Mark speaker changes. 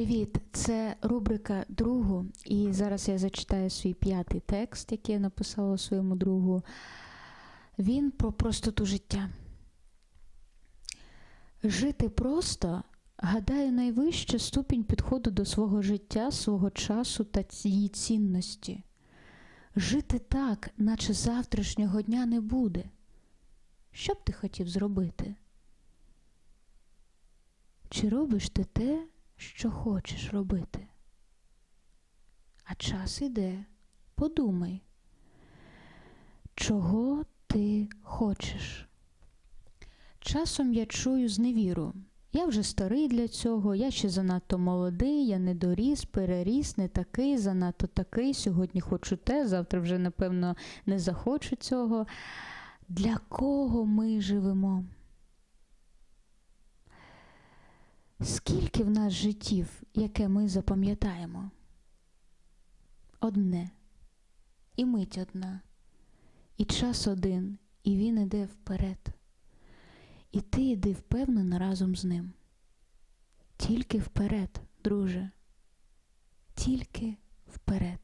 Speaker 1: Привіт! Це рубрика другу, і зараз я зачитаю свій п'ятий текст, який я написала своєму другу. Він про простоту життя. Жити просто, гадаю, найвища ступінь підходу до свого життя, свого часу та її цінності. Жити так, наче завтрашнього дня не буде. Що б ти хотів зробити? Чи робиш ти те, що хочеш робити? А час іде. Подумай, чого ти хочеш? Часом я чую зневіру. Я вже старий для цього, я ще занадто молодий, я не доріс, переріс, не такий, занадто такий. Сьогодні хочу те, завтра вже, напевно, не захочу цього. Для кого ми живемо? Скільки в нас життів, яке ми запам'ятаємо? Одне, і мить одна, і час один, і він іде вперед. І ти йди впевнено разом з ним. Тільки вперед, друже, тільки вперед.